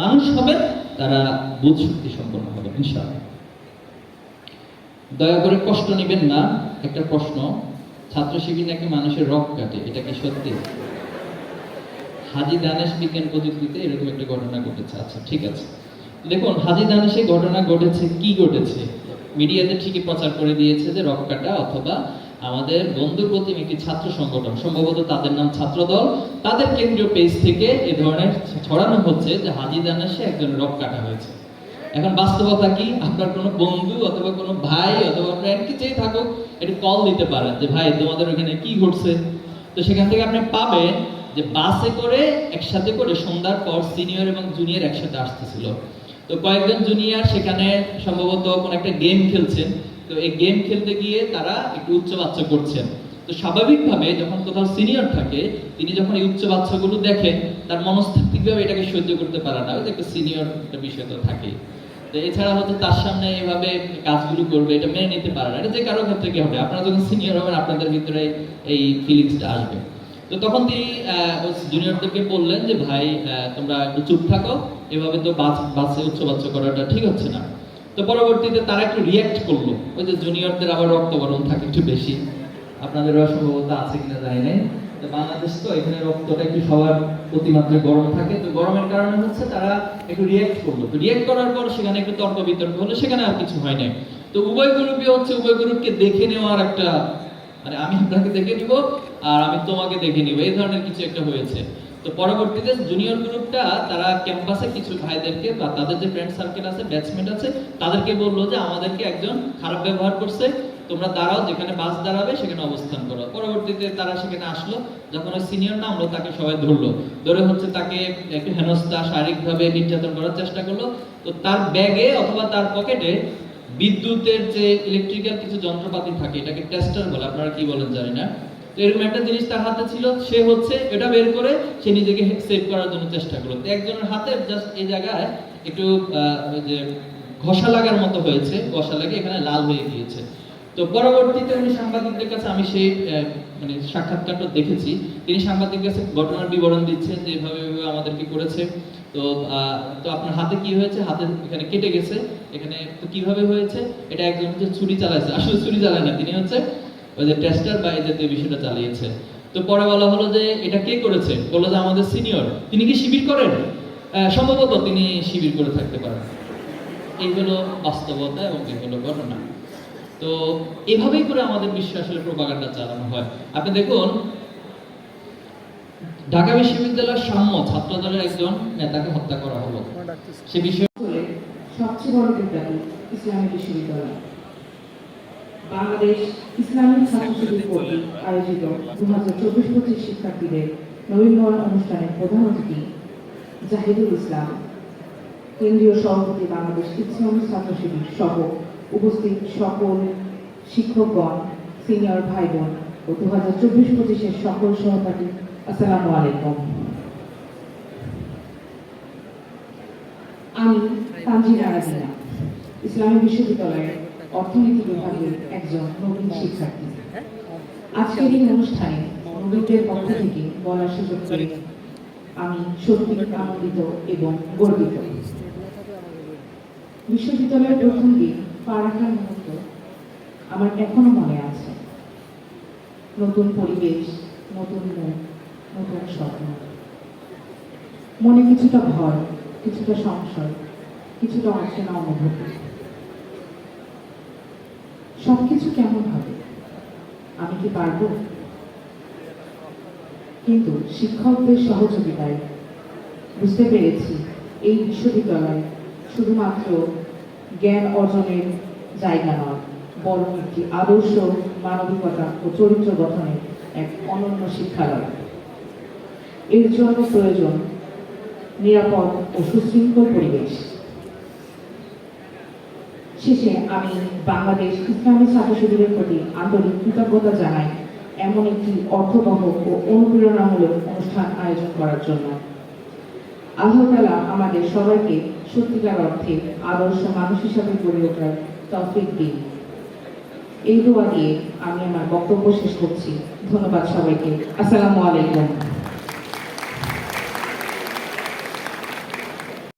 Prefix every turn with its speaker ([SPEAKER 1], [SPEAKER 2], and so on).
[SPEAKER 1] মানুষ হবে, তারা বুধ শক্তি সম্পন্ন হবে, ইনশাআল্লাহ। দয়া করে কষ্ট নেবেন না, একটা প্রশ্ন। ছাত্র শিবির নাকি মানুষের রক কাটে, এটা কি সত্যি? হাজি দানেশ বিজ্ঞান প্রযুক্তিতে এরকম একটা ঘটনা ঘটেছে আচ্ছা ঠিক আছে। দেখুন, হাজি দানেশে ঘটনা ঘটেছে, কি ঘটেছে? মিডিয়াতে ঠিকই প্রচার করে দিয়েছে যে রক কাটা অথবা আমাদের বন্ধু প্রতিম একটি ছাত্র সংগঠন। সম্ভবত তাদের নাম ছাত্র দল তাদের কেন্দ্রীয় পেজ থেকে এ ধরনের ছড়ানো হচ্ছে যে হাজি দানেশে একজন রক কাটা হয়েছে। এখন বাস্তবতা কি? আপনার কোনো বন্ধু অথবা কোনো ভাই অথবা ফ্রেন্ড কি যেই থাকুক, একটু কল দিতে পারেন যে, ভাই, তোমাদের ওখানে কি ঘটছে? তো সেখান থেকে আপনি পাবেন যে, বাসে করে, একসাথে করে সন্ধ্যার পর সিনিয়র এবং জুনিয়র একসাথে আসতেছিল। তো কয়েকজন জুনিয়র সেখানে সম্ভবত কোন একটা গেম খেলছেন। তো এই গেম খেলতে গিয়ে তারা একটু উচ্চ বাচ্চা করছেন। তো স্বাভাবিকভাবে যখন কোথাও সিনিয়র থাকে, তিনি যখন এই উচ্চ বাচ্চাগুলো দেখেন, তার মনস্তাত্ত্বিকভাবে এটাকে সহ্য করতে পারে না। একটা সিনিয়র একটা বিষয় তো থাকেই তো এছাড়া হচ্ছে তার সামনে এভাবে কাজগুলো করবে, এটা মেনে নিতে পারে না। এটা যে কারও ক্ষেত্রে কি হবে? আপনারা যখন সিনিয়র হবেন, আপনাদের ভিতরে এই ফিলিংসটা আসবে। তো তখন তিনি জুনিয়রদেরকে বললেন যে, ভাই তোমরা একটু চুপ থাকো। এভাবে তো বাস বাসে উচ্চ বাচ্চা করাটা ঠিক হচ্ছে না। তো পরবর্তীতে তারা একটু রিয়াক্ট করল। ওই যে জুনিয়রদের আবার রক্ত গরম থাকে একটু বেশি। আপনাদের সম্ভবত আছে কিনা জানি নাই। তো বাংলাদেশ তো এখানে রক্তটা একটু সবার অতিমাত্রায় গরম থাকে। তো গরমের কারণে হচ্ছে তারা একটু রিয়াক্ট করল। তো রিয়াক্ট করার পর সেখানে একটু তর্ক বিতর্ক হলো, সেখানে আর কিছু হয় নাই। তো উভয় গ্রুপই হচ্ছে উভয় গ্রুপকে দেখে নেওয়ার একটা মানে আমি আপনাকে দেখে নিব আর আমি তোমাকে দেখে নিব। এই ধরনের কিছু একটা হয়েছে। তো পরবর্তীতে জুনিয়র গ্রুপটা তারা ক্যাম্পাসে কিছু ভাইদেরকে বা তাদের যে ফ্রেন্ড সার্কেল আছে ব্যাচমেট আছে, তাদেরকে বলল যে আমাদেরকে একজন খারাপ ব্যবহার করছে, তোমরা দাঁড়াও, যেখানে বাস দাঁড়াবে সেখানে অবস্থান করো। পরবর্তীতে তারা সেখানে আসলো, যখন ওই সিনিয়র নামলো তাকে সবাই ধরলো। ধরে হচ্ছে তাকে একটু হেনস্থা, শারীরিকভাবে নির্যাতন করার চেষ্টা করল। তো তার ব্যাগে অথবা তার পকেটে বিদ্যুতের যে ইলেকট্রিক্যাল কিছু যন্ত্রপাতি থাকে, এটাকে টেস্টার বলে, আপনারা কি বলেন জানি না এরকম একটা জিনিস তার হাতে ছিল, সে হচ্ছে এটা বের করে সে নিজেকে সেভ করার জন্য চেষ্টা করল। একজনের হাতে জাস্ট এই জায়গায় একটু যে ঘষা লাগার মতো হয়েছে, ঘষা লাগে এখানে লাল হয়ে গিয়েছে। তো পরবর্তীতে উনি সাংবাদিকদের কাছে, আমি সেই মানে সাক্ষাৎকারটা দেখেছি, তিনি সাংবাদিকদের কাছে ঘটনার বিবরণ দিচ্ছেন যে এভাবে এভাবে আমাদেরকে করেছে। তো তো আপনার হাতে কি হয়েছে? হাতে এখানে কেটে গেছে। এখানে তো কীভাবে হয়েছে? এটা একজন হচ্ছে ছুরি চালাইছে। আসলে ছুরি চালায় না, তিনি হচ্ছে ওই যে টেস্টার বা এই জাতীয় বিষয়টা চালিয়েছে। তো পরে বলা হলো যে, এটা কে করেছে? বলল যে, আমাদের সিনিয়র তিনি কি শিবির করেন? সম্ভবত তিনি শিবির করে থাকতে পারেন। এই বাস্তবতা এবং এই হলো ঘটনা। তো এভাবেই করে আমাদের বিশ্বে আসলে প্রোপাগান্ডা চালানো হয়। আপনি দেখুন, ঢাকা বিশ্ববিদ্যালয়ের সাম্য ছাত্র দলের একজন নেতাকে হত্যা করা হলো। সে বিষয়ে
[SPEAKER 2] সবচেয়ে বড় বিদ্যালয় ইসলামী বিশ্ববিদ্যালয়। বাংলাদেশ ইসলামিক ছাত্রছাত্রী কর্তৃক আয়োজিত দু হাজার চব্বিশ পঁচিশ শিক্ষার্থীদের নবীনবরণ অনুষ্ঠানের প্রধান অতিথি জাহিদুল ইসলাম। কেন্দ্রীয় সভাপতি বাংলাদেশ ইসলামী ছাত্র শিবির সহ উপস্থিত সকল শিক্ষকগণ, সিনিয়র ভাই বোন ও দু হাজার চব্বিশ পঁচিশের সকল সহপাঠী, আসসালামু আলাইকুম। আমি তানজিনা রাজিনা ইসলামী বিশ্ববিদ্যালয়ের অর্থনীতি বিভাগের একজন নবীন শিক্ষার্থী। আজকের এই অনুষ্ঠানে নবীনদের পক্ষ থেকে বলার সুযোগ পেয়ে আমি সত্যি আনন্দিত এবং গর্বিত। বিশ্ববিদ্যালয়ের প্রথম দিন পা রাখার মুহূর্ত আমার এখনও মনে আছে। নতুন পরিবেশ, নতুন মুখ নতুন স্বপ্ন। মনে কিছুটা ভয়, কিছুটা সংশয়, কিছুটা অচেনা অনুভূতি। সবকিছু কেমন হবে? আমি কি পারব? কিন্তু শিক্ষকদের সহযোগিতায় বুঝতে পেরেছি এই বিশ্ববিদ্যালয় শুধুমাত্র জ্ঞান অর্জনের জায়গা নয়, বরং একটি আদর্শ মানবিকতা ও চরিত্র গঠনের এক অনন্য শিক্ষালয়। এর জন্য প্রয়োজন নিরাপদ ও সুশৃঙ্খল পরিবেশ। শেষে আমি বাংলাদেশ ইসলামী ছাত্র শিবিরের প্রতি আন্তরিক কৃতজ্ঞতা জানাই এমন একটি অর্থবহ ও অনুপ্রেরণামূলক অনুষ্ঠান আয়োজন করার জন্য। আল্লাহ তাআলা আমাদের সবাইকে সত্যিকার অর্থে আদর্শ মানুষ হিসাবে গড়ে ওঠার তৌফিক দিন। এই দোয়া দিয়ে আমি আমার বক্তব্য শেষ করছি। ধন্যবাদ সবাইকে। আসসালামু আলাইকুম।